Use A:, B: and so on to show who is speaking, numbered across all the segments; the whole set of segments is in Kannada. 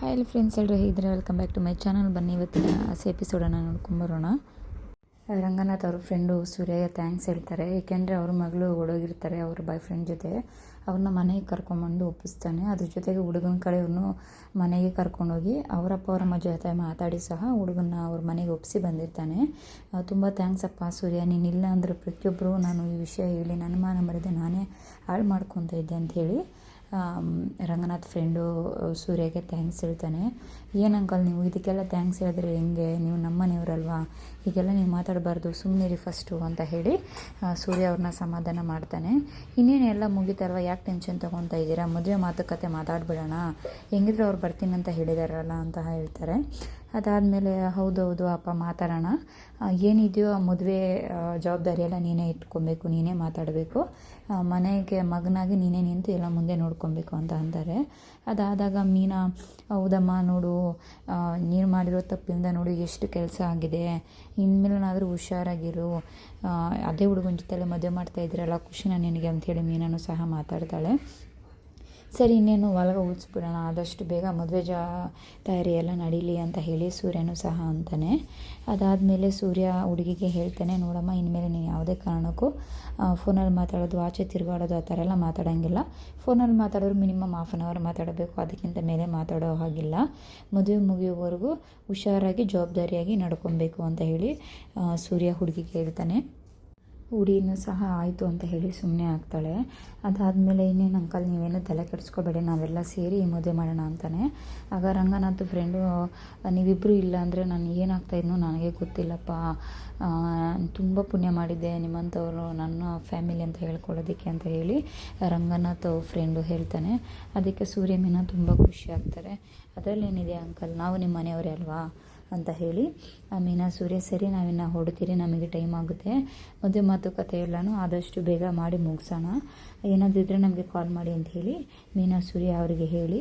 A: ಹಾಯ್ ಎಲ್ಲ ಫ್ರೆಂಡ್ಸ್ ಎಲ್ಲರೂ ಹೇಗಿದ್ರೆ welcome back to my channel ಬನ್ನಿ, ಇವತ್ತಿನ ಹಸಿ ಎಪಿಸೋಡನ್ನು ನೋಡ್ಕೊಂಬರೋಣ. ರಂಗನಾಥ್ ಅವ್ರ ಫ್ರೆಂಡು ಸೂರ್ಯಗೆ ಥ್ಯಾಂಕ್ಸ್ ಹೇಳ್ತಾರೆ. ಏಕೆಂದರೆ ಅವ್ರ ಮಗಳು ಓಡೋಗಿರ್ತಾರೆ ಅವ್ರ ಬಾಯ್ ಫ್ರೆಂಡ್ ಜೊತೆ. ಅವ್ರನ್ನ ಮನೆಗೆ ಕರ್ಕೊಂಬಂದು ಒಪ್ಪಿಸ್ತಾನೆ. ಅದ್ರ ಜೊತೆಗೆ ಹುಡುಗನ ಕಡೆಯವ್ರನ್ನೂ ಮನೆಗೆ ಕರ್ಕೊಂಡೋಗಿ ಅವರಪ್ಪ ಅವರ ಅಮ್ಮ ಜೊತೆ ಮಾತಾಡಿ ಸಹ ಹುಡುಗನ್ನ ಅವ್ರ ಮನೆಗೆ ಒಪ್ಪಿಸಿ ಬಂದಿರ್ತಾನೆ. ತುಂಬ ಥ್ಯಾಂಕ್ಸ್ ಅಪ್ಪ ಸೂರ್ಯ. ನೀನಿಲ್ಲ ಅಂದರೆ ಪ್ರತಿಯೊಬ್ಬರು ನಾನು ಈ ವಿಷಯ ಹೇಳಿ, ನನ್ನ ಮಾನ ಮರದೆ ನಾನೇ ಹಾಳು ಮಾಡ್ಕೊತ ಇದ್ದೆ ಹೇಳಿ ರಂಗನಾಥ್ ಫ್ರೆಂಡು ಸೂರ್ಯಗೆ ಥ್ಯಾಂಕ್ಸ್ ಹೇಳ್ತಾನೆ. ಏನು ಅಂಕಲ್ ನೀವು? ಇದಕ್ಕೆಲ್ಲ ಥ್ಯಾಂಕ್ಸ್ ಹೇಳಿದ್ರೆ ಹೆಂಗೆ? ನೀವು ನಮ್ಮನೆಯವರಲ್ವಾ? ಹೀಗೆಲ್ಲ ನೀವು ಮಾತಾಡಬಾರ್ದು. ಸುಮ್ಮನಿರಿ ಫಸ್ಟು ಅಂತ ಹೇಳಿ ಸೂರ್ಯ ಅವ್ರನ್ನ ಸಮಾಧಾನ ಮಾಡ್ತಾನೆ. ಇನ್ನೇನು ಎಲ್ಲ ಮುಗಿತಾರಲ್ವ ಯಾಕೆ ಟೆನ್ಷನ್ ತೊಗೊತಾ ಇದ್ದೀರಾ? ಮದುವೆ ಮಾತುಕತೆ ಮಾತಾಡ್ಬಿಡೋಣ. ಹೆಂಗಿದ್ರೆ ಅವ್ರು ಅಂತ ಹೇಳಿದಾರಲ್ಲ ಅಂತ ಹೇಳ್ತಾರೆ. ಅದಾದಮೇಲೆ, ಹೌದೌದು ಅಪ್ಪ, ಮಾತಾಡೋಣ. ಏನಿದೆಯೋ ಆ ಮದುವೆ ಜವಾಬ್ದಾರಿ ಎಲ್ಲ ನೀನೇ ಇಟ್ಕೊಬೇಕು, ನೀನೇ ಮಾತಾಡಬೇಕು. ಮನೆಗೆ ಮಗನಾಗಿ ನೀನೇ ನಿಂತು ಎಲ್ಲ ಮುಂದೆ ನೋಡ್ಕೊಬೇಕು ಅಂತ ಅಂತಾರೆ. ಅದಾದಾಗ ಮೀನಾ, ಹೌದಮ್ಮ, ನೋಡು ನೀನು ಮಾಡಿರೋ ತಪ್ಪಿಂದ ನೋಡು ಎಷ್ಟು ಕೆಲಸ ಆಗಿದೆ. ಇನ್ಮೇಲೆನಾದರೂ ಹುಷಾರಾಗಿರು. ಅದೇ ಹುಡುಗನ ಜೊತೆಲ್ಲ ಮದುವೆ ಮಾಡ್ತಾ ಇದ್ರಲ್ಲ ಖುಷಿನ ನಿನಗೆ ಅಂಥೇಳಿ ಮೀನನು ಸಹ ಮಾತಾಡ್ತಾಳೆ. ಸರಿ, ಇನ್ನೇನು ಒಳಗ ಊದಿಸ್ಬಿಡೋಣ. ಆದಷ್ಟು ಬೇಗ ಮದುವೆ ಜಾ ತಯಾರಿ ಎಲ್ಲ ನಡೀಲಿ ಅಂತ ಹೇಳಿ ಸೂರ್ಯನೂ ಸಹ ಅಂತಾನೆ. ಅದಾದಮೇಲೆ ಸೂರ್ಯ ಹುಡುಗಿಗೆ ಹೇಳ್ತಾನೆ, ನೋಡಮ್ಮ, ಇನ್ಮೇಲೆ ನೀನು ಯಾವುದೇ ಕಾರಣಕ್ಕೂ ಫೋನಲ್ಲಿ ಮಾತಾಡೋದು, ಆಚೆ ತಿರುಗಾಡೋದು ಆ ಥರ ಎಲ್ಲ ಮಾತಾಡೋಂಗಿಲ್ಲ. ಫೋನಲ್ಲಿ ಮಾತಾಡೋರು ಮಿನಿಮಮ್ ಹಾಫ್ ಆನ್ ಅವರ್ ಮಾತಾಡಬೇಕು, ಅದಕ್ಕಿಂತ ಮೇಲೆ ಮಾತಾಡೋ ಹಾಗಿಲ್ಲ. ಮದುವೆ ಮುಗಿಯುವವರೆಗೂ ಹುಷಾರಾಗಿ ಜವಾಬ್ದಾರಿಯಾಗಿ ನಡ್ಕೊಬೇಕು ಅಂತ ಹೇಳಿ ಸೂರ್ಯ ಹುಡುಗಿಗೆ ಹೇಳ್ತಾನೆ. ಹುಡುಗಿನೂ ಸಹ ಆಯಿತು ಅಂತ ಹೇಳಿ ಸುಮ್ಮನೆ ಆಗ್ತಾಳೆ. ಅದಾದಮೇಲೆ ಇನ್ನೇನು ಅಂಕಲ್ ನೀವೇನು ತಲೆ ಕೆಡಿಸ್ಕೋಬೇಡಿ, ನಾವೆಲ್ಲ ಸೇರಿ ಮದುವೆ ಮಾಡೋಣ ಅಂತಾನೆ. ಆಗ ರಂಗನಾಥ್ ಫ್ರೆಂಡು ನೀವಿಬ್ಬರು ಇಲ್ಲ ಅಂದರೆ ನಾನು ಏನಾಗ್ತಾಯಿದ್ನೋ ನನಗೆ ಗೊತ್ತಿಲ್ಲಪ್ಪ. ತುಂಬ ಪುಣ್ಯ ಮಾಡಿದ್ದೆ ನಿಮ್ಮಂಥವ್ರು ನನ್ನ ಫ್ಯಾಮಿಲಿ ಅಂತ ಹೇಳ್ಕೊಳ್ಳೋದಕ್ಕೆ ಅಂತ ಹೇಳಿ ರಂಗನಾಥ್ ಫ್ರೆಂಡು ಹೇಳ್ತಾನೆ. ಅದಕ್ಕೆ ಸೂರ್ಯ ಮೀನಾ ತುಂಬ ಖುಷಿ ಆಗ್ತಾರೆ. ಅದರಲ್ಲೇನಿದೆ ಅಂಕಲ್, ನಾವು ನಿಮ್ಮ ಮನೆಯವರೇ ಅಲ್ವಾ? ಅಂತ ಹೇಳಿ. ಆ ಮೀನಾ ಸೂರ್ಯ, ಸರಿ, ನಾವಿನ್ನು ಹೊಡ್ತೀರಿ ನಮಗೆ ಟೈಮ್ ಆಗುತ್ತೆ. ಮದುವೆ ಮಾತುಕತೆ ಎಲ್ಲನೂ ಆದಷ್ಟು ಬೇಗ ಮಾಡಿ ಮುಗಿಸೋಣ. ಏನಾದರೂ ಇದ್ದರೆ ನಮಗೆ ಕಾಲ್ ಮಾಡಿ ಅಂತ ಹೇಳಿ. ಮೀನಾ, ಸೂರ್ಯ ಅವರಿಗೆ ಹೇಳಿ.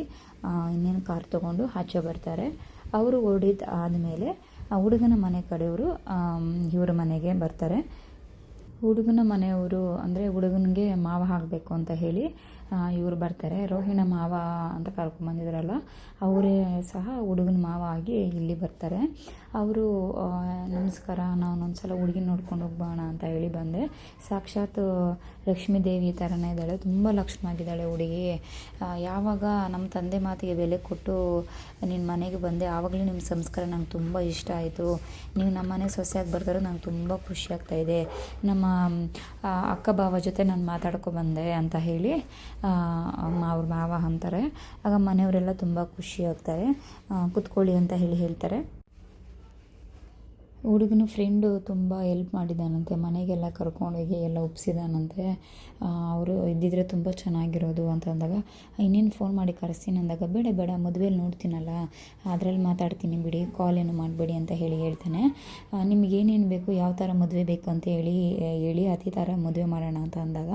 A: ಇನ್ನೇನು ಕಾರ್ ತೊಗೊಂಡು ಆಚೆ ಬರ್ತಾರೆ. ಅವರು ಓಡಿದ ಆದಮೇಲೆ ಆ ಹುಡುಗನ ಮನೆ ಕಡೆಯವರು ಇವರ ಮನೆಗೆ ಬರ್ತಾರೆ. ಹುಡುಗನ ಮನೆಯವರು ಅಂದರೆ ಹುಡುಗನಿಗೆ ಮಾವ ಆಗಬೇಕು ಅಂತ ಹೇಳಿ. ಇವರು ಬರ್ತಾರೆ. ರೋಹಿಣ ಮಾವ ಅಂತ ಕರ್ಕೊಂಬಂದಿದ್ರಲ್ಲ ಅವರೇ ಸಹ ಹುಡುಗನ ಮಾವ ಆಗಿ ಇಲ್ಲಿ ಬರ್ತಾರೆ. ಅವರು ನಮಸ್ಕಾರ, ನಾನು ಒಂದ್ಸಲ ಹುಡುಗಿ ನೋಡ್ಕೊಂಡು ಹೋಗ್ಬೋಣ ಅಂತ ಹೇಳಿ ಬಂದೆ. ಸಾಕ್ಷಾತ್ ಲಕ್ಷ್ಮೀ ದೇವಿ ಥರನೇ ಇದ್ದಾಳೆ. ತುಂಬ ಲಕ್ಷ್ಮವಾಗಿದ್ದಾಳೆ ಹುಡುಗಿ. ಯಾವಾಗ ನಮ್ಮ ತಂದೆ ಮಾತಿಗೆ ಬೆಲೆ ಕೊಟ್ಟು ನಿನ್ನ ಮನೆಗೆ ಬಂದೆ, ಆವಾಗಲೇ ನಿಮ್ಮ ಸಂಸ್ಕಾರ ನಂಗೆ ತುಂಬ ಇಷ್ಟ ಆಯಿತು. ನೀವು ನಮ್ಮ ಮನೆ ಸೊಸೆಯಾಗಿ ಬರ್ತಾರೋ ನಂಗೆ ತುಂಬ ಖುಷಿ ಆಗ್ತಾ ಇದೆ. ನಮ್ಮ ಅಕ್ಕ ಭಾವ ಜೊತೆ ನಾನು ಮಾತಾಡ್ಕೊ ಬಂದೆ ಅಂತ ಹೇಳಿ ಅವ್ರ ಮಾವ ಅಂತಾರೆ. ಆಗ ಮನೆಯವರೆಲ್ಲ ತುಂಬ ಖುಷಿ ಆಗ್ತಾರೆ. ಆ, ಕುತ್ಕೊಳ್ಳಿ ಅಂತ ಹೇಳಿ ಹೇಳ್ತಾರೆ. ಹುಡುಗನ ಫ್ರೆಂಡು ತುಂಬ ಹೆಲ್ಪ್ ಮಾಡಿದ್ದಾನಂತೆ ಮನೆಗೆಲ್ಲ ಕರ್ಕೊಂಡೋಗಿ ಎಲ್ಲ ಒಪ್ಪಿಸಿದಾನಂತೆ ಅವರು ಇದ್ದಿದ್ರೆ ತುಂಬ ಚೆನ್ನಾಗಿರೋದು ಅಂತ ಅಂದಾಗ ಇನ್ನೇನು ಫೋನ್ ಮಾಡಿ ಕರೆಸ್ತೀನಿ ಅಂದಾಗ, ಬೇಡ ಬೇಡ ಮದುವೆಯಲ್ಲಿ ನೋಡ್ತೀನಲ್ಲ, ಅದರಲ್ಲಿ ಮಾತಾಡ್ತೀನಿ ಬಿಡಿ ಕಾಲ್ ಏನು ಮಾಡಬೇಡಿ ಅಂತ ಹೇಳಿ ಹೇಳ್ತಾನೆ. ನಿಮ್ಗೆ ಏನೇನು ಬೇಕು, ಯಾವ ಥರ ಮದುವೆ ಬೇಕು ಅಂತ ಹೇಳಿ ಹೇಳಿ, ಅತಿ ಥರ ಮದುವೆ ಮಾಡೋಣ ಅಂತ ಅಂದಾಗ,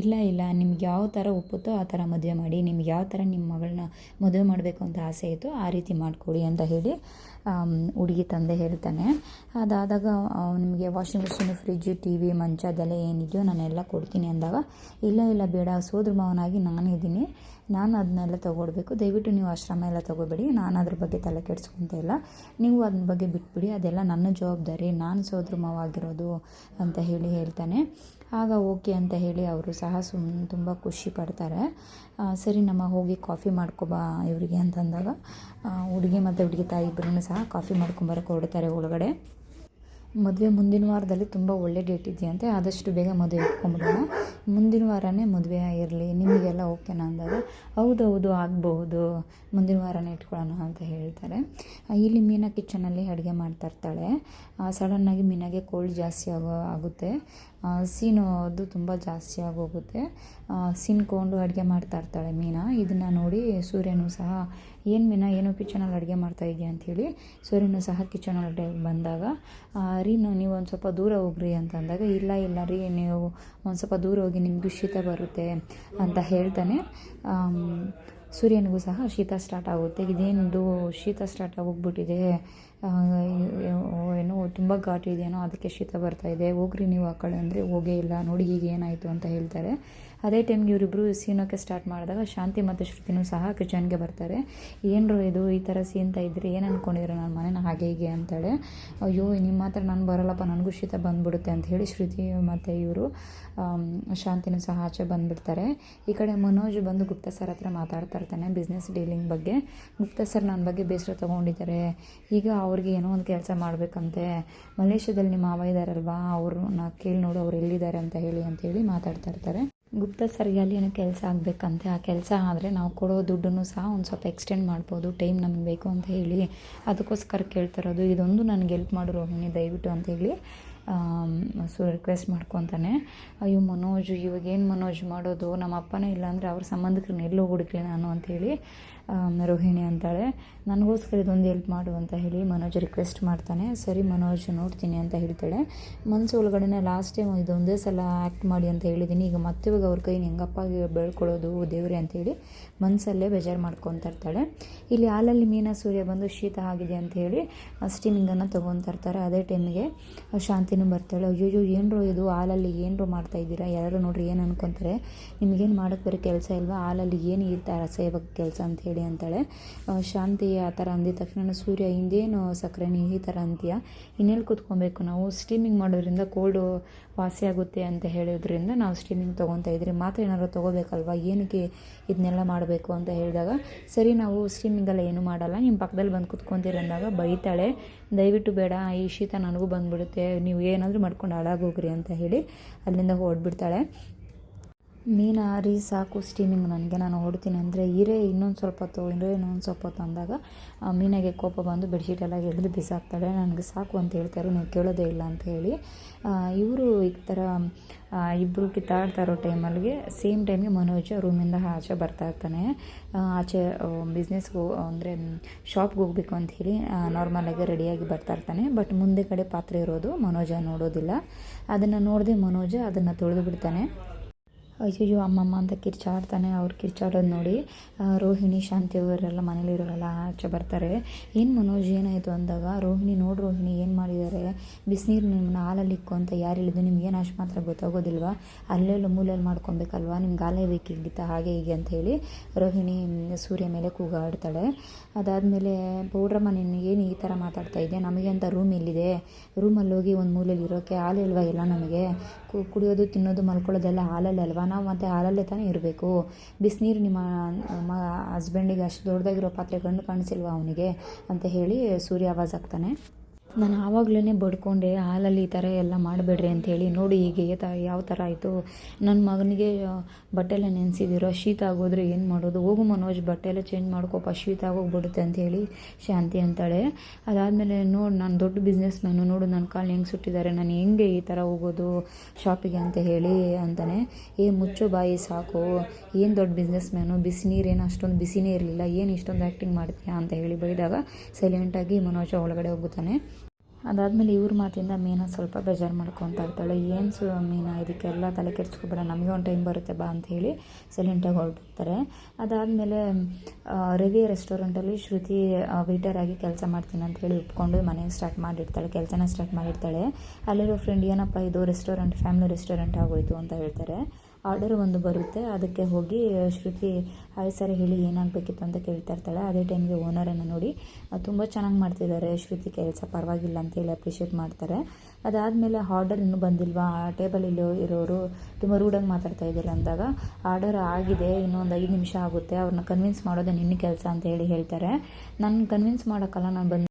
A: ಇಲ್ಲ ಇಲ್ಲ, ನಿಮ್ಗೆ ಯಾವ ಥರ ಒಪ್ಪುತ್ತೋ ಆ ಥರ ಮದುವೆ ಮಾಡಿ, ನಿಮ್ಗೆ ಯಾವ ಥರ ನಿಮ್ಮ ಮಗಳನ್ನ ಮದುವೆ ಮಾಡಬೇಕು ಅಂತ ಆಸೆ ಇತ್ತು ಆ ರೀತಿ ಮಾಡಿಕೊಡಿ ಅಂತ ಹೇಳಿ ಹುಡುಗಿ ತಂದೆ ಹೇಳ್ತಾನೆ. ಅದಾದಾಗ ನಿಮಗೆ washing machine fridge T V ಮಂಚ, ಅದೆಲ್ಲ ಏನಿದೆಯೋ ನಾನೆಲ್ಲ ಕೊಡ್ತೀನಿ ಅಂದಾಗ, ಇಲ್ಲ ಇಲ್ಲ, ಬೇಡ, ಸೋದ್ರ ಮಾವನಾಗಿ ನಾನಿದ್ದೀನಿ ನಾನು ಅದನ್ನೆಲ್ಲ ತೊಗೊಳ್ಬೇಕು ದಯವಿಟ್ಟು ನೀವು ಆಶ್ರಮ ಎಲ್ಲ ತೊಗೋಬೇಡಿ ನಾನು ಅದ್ರ ಬಗ್ಗೆ ತಲೆ ಕೆಡ್ಸ್ಕೊಂತ ಇಲ್ಲ, ನೀವು ಅದ್ರ ಬಗ್ಗೆ ಬಿಟ್ಬಿಡಿ, ಅದೆಲ್ಲ ನನ್ನ ಜವಾಬ್ದಾರಿ, ನಾನು ಸೋದ್ರ ಮಾವ ಆಗಿರೋದು ಅಂತ ಹೇಳಿ ಹೇಳ್ತಾನೆ. ಆಗ ಓಕೆ ಅಂತ ಹೇಳಿ ಅವರು ಸಹ ಸುಮ್ ತುಂಬ ಖುಷಿ ಪಡ್ತಾರೆ. ಸರಿ ನಮ್ಮ ಹೋಗಿ ಕಾಫಿ ಮಾಡ್ಕೊಬಾ ಇವರಿಗೆ ಅಂತಂದಾಗ ಹುಡುಗಿ ಮತ್ತು ಹುಡುಗಿ ತಾಯಿ ಇಬ್ಬರೂ ಸಹ ಕಾಫಿ ಮಾಡ್ಕೊಂಬರಕ್ಕೆ ಹೊರಡ್ತಾರೆ ಒಳಗಡೆ. ಮದುವೆ ಮುಂದಿನ ವಾರದಲ್ಲಿ ತುಂಬ ಒಳ್ಳೆ ಡೇಟ್ ಇದೆಯಂತೆ, ಆದಷ್ಟು ಬೇಗ ಮದುವೆ ಇಟ್ಕೊಂಬಿಡೋಣ ಮುಂದಿನ ವಾರನೇ ಮದುವೆ ಇರಲಿ ನಿಮಗೆಲ್ಲ ಓಕೆನಾ ಅಂದಾಗ ಹೌದೌದು ಆಗಬಹುದು, ಮುಂದಿನ ವಾರನೇ ಇಟ್ಕೊಳ್ಳೋಣ ಅಂತ ಹೇಳ್ತಾರೆ. ಇಲ್ಲಿ ಮೀನಾ ಕಿಚನಲ್ಲಿ ಅಡುಗೆ ಮಾಡ್ತಾ ಇರ್ತಾಳೆ. ಸಡನ್ನಾಗಿ ಮೀನಾಗೆ ಕೋಲ್ಡ್ ಜಾಸ್ತಿ ಆಗೋ, ಆಗುತ್ತೆ. ಸೀನು ಅದು ತುಂಬ ಜಾಸ್ತಿ ಆಗೋಗುತ್ತೆ. ಸೀನ್ಕೊಂಡು ಅಡುಗೆ ಮಾಡ್ತಾ ಇರ್ತಾಳೆ ಮೀನಾ. ಇದನ್ನು ನೋಡಿ ಸೂರ್ಯನು ಸಹ ಏನು ಮೀನಾ ಏನು ಕಿಚನಲ್ಲಿ ಅಡುಗೆ ಮಾಡ್ತಾ ಇದೆಯಾ? ಅಂಥೇಳಿ ಸೂರ್ಯನು ಸಹ ಕಿಚನಲ್ಲಿ ಬಂದಾಗ ಆ, ರೀ ನೀವು ಒಂದು ಸ್ವಲ್ಪ ದೂರ ಹೋಗ್ರಿ ಅಂತ ಅಂದಾಗ ಇಲ್ಲ ಇಲ್ಲ ರೀ ನೀವು ಒಂದು ಸ್ವಲ್ಪ ದೂರ ಹೋಗಿ ನಿಮಗೂ ಶೀತ ಬರುತ್ತೆ ಅಂತ ಹೇಳ್ತಾನೆ. ಸೂರ್ಯನಿಗೂ ಸಹ ಶೀತ ಸ್ಟಾರ್ಟ್ ಆಗುತ್ತೆ. ಇದೇನಿದು ಶೀತ ಸ್ಟಾರ್ಟ್ ಆಗೋಗ್ಬಿಟ್ಟಿದೆ ಏನೋ ತುಂಬ ಘಾಟ್ ಇದೆಯೇನೋ, ಅದಕ್ಕೆ ಶೀತ ಬರ್ತಾ ಇದೆ, ಹೋಗ್ರಿ ನೀವು ಆ ಕಡೆ ಅಂದರೆ ಹೋಗೇ ಇಲ್ಲ, ನೋಡಿ ಈಗ ಏನಾಯಿತು ಅಂತ ಹೇಳ್ತಾರೆ. ಅದೇ ಟೈಮ್ಗೆ ಇವರಿಬ್ಬರು ಸೀನೋಕ್ಕೆ ಸ್ಟಾರ್ಟ್ ಮಾಡಿದಾಗ ಶಾಂತಿ ಮತ್ತು ಶ್ರುತಿನೂ ಸಹ ಕಿಚನ್ಗೆ ಬರ್ತಾರೆ. ಏನರು ಇದು, ಈ ಥರ ಸೀನ್ತಾ ಇದ್ರಿ ಏನು ಅಂದ್ಕೊಂಡಿದ್ರು ನನ್ನ ಮನೇನ ಹಾಗೆ ಹೀಗೆ ಅಂತೇಳಿ, ಅಯ್ಯೋ ನಿಮ್ಮ ಹತ್ರ ನಾನು ಬರಲ್ಲಪ್ಪ, ನನಗೂ ಶೀತ ಬಂದ್ಬಿಡುತ್ತೆ ಅಂತ ಹೇಳಿ ಶ್ರುತಿ ಮತ್ತು ಇವರು ಶಾಂತಿನೂ ಸಹ ಆಚೆ ಬಂದುಬಿಡ್ತಾರೆ. ಈ ಕಡೆ ಮನೋಜ್ ಬಂದು ಗುಪ್ತ ಸರ್ ಹತ್ರ ಮಾತಾಡ್ತಾ ಇರ್ತಾನೆ ಬಿಸ್ನೆಸ್ ಡೀಲಿಂಗ್ ಬಗ್ಗೆ. ಗುಪ್ತ ಸರ್ ನನ್ನ ಬಗ್ಗೆ ಬೇಸರ ತೊಗೊಂಡಿದ್ದಾರೆ. ಈಗ ಅವ್ರಿಗೆ ಏನೋ ಒಂದು ಕೆಲಸ ಮಾಡಬೇಕಂತೆ. ಮಲೇಷ್ಯಾದಲ್ಲಿ ನಿಮ್ಮ ಮಾವ ಇದ್ದಾರಲ್ವಾ ನಾ ಕೇಳಿ ನೋಡು, ಅವ್ರು ಎಲ್ಲಿದ್ದಾರೆ ಅಂತ ಹೇಳಿ ಅಂತೇಳಿ ಮಾತಾಡ್ತಾ ಇರ್ತಾರೆ. ಗುಪ್ತಾ ಅಲ್ಲಿ ಏನೋ ಕೆಲಸ ಆಗಬೇಕಂತೆ, ಆ ಕೆಲಸ ಆದರೆ ನಾವು ಕೊಡೋ ದುಡ್ಡನ್ನು ಸಹ ಒಂದು ಸ್ವಲ್ಪ ಎಕ್ಸ್ಟೆಂಡ್ ಮಾಡ್ಬೋದು ಟೈಮ್ ನಮಗೆ ಬೇಕು ಅಂತ ಹೇಳಿ ಅದಕ್ಕೋಸ್ಕರ ಕೇಳ್ತಿರೋದು ಇದೊಂದು ನನಗೆ ಹೆಲ್ಪ್ ಮಾಡು ರೋಹಿಣಿ ದಯವಿಟ್ಟು ಅಂತ ಹೇಳಿ ಸೊ ರಿಕ್ವೆಸ್ಟ್ ಮಾಡ್ಕೊತಾನೆ. ಅಯ್ಯೋ ಮನೋಜ್, ಇವಾಗ ಏನು ಮನೋಜ್ ಮಾಡೋದು? ನಮ್ಮ ಅಪ್ಪನೇ ಇಲ್ಲ ಅಂದರೆ ಅವ್ರ ಸಂಬಂಧಿಕರನ್ನ ಎಲ್ಲೋ ಹುಡುಕ್ಲಿ ನಾನು ಅಂತೇಳಿ ರೋಹಿಣಿ ಅಂತಾಳೆ. ನನಗೋಸ್ಕರ ಇದೊಂದು ಹೆಲ್ಪ್ ಮಾಡು ಅಂತ ಹೇಳಿ ಮನೋಜ್ ರಿಕ್ವೆಸ್ಟ್ ಮಾಡ್ತಾನೆ. ಸರಿ ಮನೋಜ್, ನೋಡ್ತೀನಿ ಅಂತ ಹೇಳ್ತಾಳೆ. ಮನಸ್ಸು ಒಳಗಡೆನೆ ಲಾಸ್ಟ್ ಟೈಮ್ ಇದೊಂದೇ ಸಲ ಆ್ಯಕ್ಟ್ ಮಾಡಿ ಅಂತ ಹೇಳಿದ್ದೀನಿ ಈಗ ಮತ್ತೆ ಇವಾಗ ಅವ್ರ ಕೈನ ಹೆಂಗಪ್ಪ ಬೆಳ್ಕೊಳ್ಳೋದು ದೇವ್ರೆ ಅಂತೇಳಿ ಮನಸ್ಸಲ್ಲೇ ಬೇಜಾರು ಮಾಡ್ಕೊತಾ ಇರ್ತಾಳೆ. ಇಲ್ಲಿ ಹಾಲಲ್ಲಿ ಮೀನ ಸೂರ್ಯ ಬಂದು ಶೀತ ಆಗಿದೆ ಅಂತ ಹೇಳಿ ಸ್ಟೀಮಿಂಗನ್ನು ತೊಗೊತಾ ಇರ್ತಾರೆ. ಅದೇ ಟೈಮ್ಗೆ ಶಾಂತಿನೂ ಬರ್ತಾಳೆ. ಅಯ್ಯೋ ಏನರೋ ಇದು? ಹಾಲಲ್ಲಿ ಏನರೋ ಮಾಡ್ತಾ ಇದ್ದೀರಾ? ಯಾರು ನೋಡ್ರಿ, ಏನು ಅನ್ಕೊತಾರೆ? ನಿಮಗೇನು ಮಾಡೋಕ್ಕೆ ಬರೋ ಕೆಲಸ ಇಲ್ವಾ? ಹಾಲಲ್ಲಿ ಏನು ಈ ಥರ ಸೇವಕ ಕೆಲಸ ಅಂತ ಹೇಳಿ ಅಂತಾಳೆ. ಶಾಂತಿ ಆ ಥರ ಅಂದಿದ ತಕ್ಷಣ ಸೂರ್ಯ ಹಿಂದೇನು ಸಕ್ಕರೆ ನೀ ಈ ಥರ ಅಂತೀಯ? ಇನ್ನೆಲ್ಲಿ ಕೂತ್ಕೊಬೇಕು? ನಾವು ಸ್ಟೀಮಿಂಗ್ ಮಾಡೋದ್ರಿಂದ ಕೋಲ್ಡು ವಾಸಿ ಆಗುತ್ತೆ ಅಂತ ಹೇಳೋದ್ರಿಂದ ನಾವು ಸ್ಟೀಮಿಂಗ್ ತೊಗೊತಾ ಇದ್ರಿ. ಮಾತ್ರ ಏನಾದ್ರು ತೊಗೋಬೇಕಲ್ವಾ ಏನಕ್ಕೆ ಇದನ್ನೆಲ್ಲ ಮಾಡಬೇಕು? ಅಂತ ಹೇಳಿದಾಗ, ಸರಿ, ನಾವು ಸ್ಟೀಮಿಂಗೆಲ್ಲ ಏನೂ ಮಾಡಲ್ಲ. ನಿಮ್ಮ ಪಕ್ಕದಲ್ಲಿ ಬಂದು ಕುತ್ಕೊತೀರಿ ಅಂದಾಗ ಬೈತಾಳೆ. ದಯವಿಟ್ಟು ಬೇಡ, ಈ ಶೀತ ನನಗೂ ಬಂದುಬಿಡುತ್ತೆ. ನೀವು ಏನಾದರೂ ಮಾಡ್ಕೊಂಡು ಹಾಳಾಗೋಗ್ರಿ ಅಂತ ಹೇಳಿ ಅಲ್ಲಿಂದ ಹೊರಡ್ಬಿಡ್ತಾಳೆ ಮೀನು ಹಾರಿ ಸಾಕು ಸ್ಟೀಮಿಂಗ್ ನನಗೆ. ನಾನು ಹೊಡ್ತೀನಿ ಅಂದರೆ ಇರೇ ಇನ್ನೊಂದು ಸ್ವಲ್ಪ ಹೊತ್ತು ಇರೇ ಇನ್ನೊಂದು ಸ್ವಲ್ಪ ಹೊತ್ತು ಅಂದಾಗ ಮೀನಾಗೆ ಕೋಪ ಬಂದು ಬೆಡ್ಶೀಟ್ ಎಲ್ಲ ಎಳೆದು ಬಿಸಾಕ್ತಾಳೆ. ನನಗೆ ಸಾಕು ಅಂತ ಹೇಳ್ತಾರೆ ನೀವು ಕೇಳೋದೇ ಇಲ್ಲ ಅಂತ ಹೇಳಿ. ಇವರು ಈ ಥರ ಇಬ್ಬರು ಕಿತ್ತಾಡ್ತಾ ಇರೋ ಟೈಮಲ್ಲಿಗೆ ಸೇಮ್ ಟೈಮ್ಗೆ ಮನೋಜ್ ರೂಮಿಂದ ಆಚೆ ಬರ್ತಾ ಇರ್ತಾನೆ. ಆಚೆ ಬಿಸ್ನೆಸ್ಗೆ ಅಂದರೆ ಶಾಪ್ಗೆ ಹೋಗ್ಬೇಕು ಅಂತ ಹೇಳಿ ನಾರ್ಮಲಾಗಿ ರೆಡಿಯಾಗಿ ಬರ್ತಾ ಇರ್ತಾನೆ. ಬಟ್ ಮುಂದೆ ಕಡೆ ಪಾತ್ರೆ ಇರೋದು ಮನೋಜ ನೋಡೋದಿಲ್ಲ. ಅದನ್ನು ನೋಡದೆ ಮನೋಜ ಅದನ್ನು ತೊಳೆದು ಬಿಡ್ತಾನೆ. ಅಯ್ಯಯ್ಯೋ, ಅಮ್ಮಮ್ಮ ಅಂತ ಕಿರ್ಚಾಡ್ತಾನೆ. ಅವ್ರು ಕಿರ್ಚಾಡೋದು ನೋಡಿ ರೋಹಿಣಿ, ಶಾಂತಿ ಅವರೆಲ್ಲ ಮನೇಲಿರೋರೆಲ್ಲ ಆಚೆ ಬರ್ತಾರೆ. ಏನು ಮನೋಜ್ ಏನಾಯಿತು ಅಂದಾಗ, ರೋಹಿಣಿ, ನೋಡಿ ರೋಹಿಣಿ, ಏನು ಮಾಡಿದ್ದಾರೆ ಬಿಸಿನೀರು ನಿಮ್ಮನ್ನ ಹಾಲಲ್ಲಿ ಇಕ್ಕು ಅಂತ ಯಾರು ಹೇಳಿದ್ದು? ನಿಮ್ಗೆ ಏನು ಅಷ್ಟು ಮಾತ್ರ ಗೊತ್ತಾಗೋದಿಲ್ವಾ? ಅಲ್ಲೆಲ್ಲ ಮೂಲೆಯಲ್ಲಿ ಮಾಡ್ಕೊಬೇಕಲ್ವಾ? ನಿಮ್ಗೆ ಹಾಲೇ ಬೇಕಿಗಿತ್ತ ಹಾಗೆ ಹೀಗೆ ಅಂತ ಹೇಳಿ ರೋಹಿಣಿ ಸೂರ್ಯ ಮೇಲೆ ಕೂಗಾಡ್ತಾಳೆ. ಅದಾದಮೇಲೆ, ಪೌಡ್ರಮ್ಮ ಏನು ಈ ಥರ ಮಾತಾಡ್ತಾ ಇದ್ದೆ ನಮಗೆ ಅಂತ ರೂಮ್ ಇಲ್ಲಿದೆ ರೂಮಲ್ಲಿ ಹೋಗಿ ಒಂದು ಮೂಲೆಯಲ್ಲಿ ಇರೋಕ್ಕೆ ಹಾಲಿಲ್ವಾ ಎಲ್ಲ ನಮಗೆ? ಕುಡಿಯೋದು, ತಿನ್ನೋದು, ಮಲ್ಕೊಳ್ಳೋದೆಲ್ಲ ಹಾಲಲ್ಲಿ ಅಲ್ವಾ ನಾವು ಮತ್ತು ಹಾಲಲ್ಲೇ ತಾನೇ ಇರಬೇಕು. ಬಿಸಿನೀರು ನಿಮ್ಮ ಮ ಹಸ್ಬೆಂಡಿಗೆ ಅಷ್ಟು ದೊಡ್ಡದಾಗಿರೋ ಪಾತ್ರೆ ಕಣ್ಣು ಕಾಣಿಸಿಲ್ವಾ ಅವನಿಗೆ? ಅಂತ ಹೇಳಿ ಸೂರ್ಯ ಆವಾಜ್ ಆಗ್ತಾನೆ ನಾನು ಆವಾಗಲೇ ಬಡ್ಕೊಂಡೆ, ಹಾಲಲ್ಲಿ ಈ ಥರ ಎಲ್ಲ ಮಾಡಬೇಡ್ರಿ ಅಂಥೇಳಿ ನೋಡಿ ಹೀಗೆ ಏತ ಯಾವ ಥರ ಆಯಿತು. ನನ್ನ ಮಗನಿಗೆ ಬಟ್ಟೆಲ್ಲ ನೆನೆಸಿದಿರೋ, ಶೀತ ಆಗೋದ್ರೆ ಏನು ಮಾಡೋದು? ಹೋಗು ಮನೋಜ್, ಬಟ್ಟೆಲ್ಲ ಚೇಂಜ್ ಮಾಡ್ಕೊಪ್ಪ, ಶೀತ ಆಗೋಗ್ಬಿಡುತ್ತೆ ಅಂಥೇಳಿ ಶಾಂತಿ ಅಂತಾಳೆ. ಅದಾದಮೇಲೆ ನೋಡಿ, ನಾನು ದೊಡ್ಡ ಬಿಸ್ನೆಸ್ ಮ್ಯಾನು ನೋಡು ನನ್ನ ಕಾಲು ಹೆಂಗೆ ಸುಟ್ಟಿದ್ದಾರೆ ನಾನು ಹೆಂಗೆ ಈ ಥರ ಹೋಗೋದು ಶಾಪಿಗೆ ಅಂತ ಹೇಳಿ ಅಂತಾನೆ. ಏ, ಮುಚ್ಚು ಬಾಯಿ, ಸಾಕು. ಏನು ದೊಡ್ಡ ಬಿಸ್ನೆಸ್ ಮ್ಯಾನು ಬಿಸಿ ನೀರೇನು ಅಷ್ಟೊಂದು ಬಿಸಿನೇ ಇರಲಿಲ್ಲ, ಏನು ಇಷ್ಟೊಂದು ಆ್ಯಕ್ಟಿಂಗ್ ಮಾಡ್ತೀಯಾ ಅಂತ ಹೇಳಿ ಬೈದಾಗ ಸೈಲೆಂಟಾಗಿ ಮನೋಜ ಒಳಗಡೆ ಹೋಗುತ್ತಾನೆ ಅದಾದಮೇಲೆ ಇವ್ರ ಮಾತಿಂದ ಮೀನಾ ಸ್ವಲ್ಪ ಬೇಜಾರು ಮಾಡ್ಕೊತಾ ಇರ್ತಾಳೆ. ಏನು ಸು ಮೀನಾ ಇದಕ್ಕೆಲ್ಲ ತಲೆ ಕೆಡಿಸ್ಕೊಬೇಡ, ನಮಗೆ ಒಂದು ಟೈಮ್ ಬರುತ್ತೆ, ಬಾ ಅಂತ ಹೇಳಿ ಸೈಲೆಂಟಾಗಿ ಹೊರಟಿರ್ತಾರೆ. ಅದಾದಮೇಲೆ ರವಿ ರೆಸ್ಟೋರೆಂಟಲ್ಲಿ ಶ್ರುತಿ ವೇಟರ್ ಆಗಿ ಕೆಲಸ ಮಾಡ್ತೀನಿ ಅಂತ ಹೇಳಿ ಒಪ್ಕೊಂಡು ಮನೆಗೆ ಸ್ಟಾರ್ಟ್ ಮಾಡಿರ್ತಾಳೆ, ಕೆಲಸನ ಸ್ಟಾರ್ಟ್ ಮಾಡಿರ್ತಾಳೆ. ಅಲ್ಲಿರೋ ಫ್ರೆಂಡ್ ಏನಪ್ಪ ಇದು ರೆಸ್ಟೋರೆಂಟ್ ಫ್ಯಾಮಿಲಿ ರೆಸ್ಟೋರೆಂಟ್ ಆಗೋಯಿತು ಅಂತ ಹೇಳ್ತಾರೆ. ಆರ್ಡರ್ ಒಂದು ಬರುತ್ತೆ. ಅದಕ್ಕೆ ಹೋಗಿ ಶ್ರುತಿ, ಹಾಯ್ ಸರ್, ಹೇಳಿ ಏನಾಗಬೇಕಿತ್ತು ಅಂತ ಕೇಳ್ತಾ ಇರ್ತಾಳೆ. ಅದೇ ಟೈಮ್ಗೆ ಓನರನ್ನು ನೋಡಿ ತುಂಬ ಚೆನ್ನಾಗಿ ಮಾಡ್ತಿದ್ದಾರೆ. ಶ್ರುತಿ ಕೆಲಸ ಪರವಾಗಿಲ್ಲ ಅಂತೇಳಿ ಅಪ್ರಿಷಿಯೇಟ್ ಮಾಡ್ತಾರೆ. ಅದಾದಮೇಲೆ ಆರ್ಡರ್ ಇನ್ನೂ ಬಂದಿಲ್ವಾ? ಆ ಟೇಬಲಲ್ಲಿ ಇರೋರು ತುಂಬ ರೂಡಾಗಿ ಮಾತಾಡ್ತಾ ಇದ್ದಾರೆ ಅಂದಾಗ, ಆರ್ಡರ್ ಆಗಿದೆ. ಇನ್ನೊಂದು ಐದು ನಿಮಿಷ ಆಗುತ್ತೆ. ಅವ್ರನ್ನ ಕನ್ವಿನ್ಸ್ ಮಾಡೋದೇ ನಿನ್ನ ಕೆಲಸ ಅಂತ ಹೇಳಿ ಹೇಳ್ತಾರೆ. ನನ್ನ ಕನ್ವಿನ್ಸ್ ಮಾಡೋಕ್ಕಲ್ಲ, ನಾನು ಬಂದು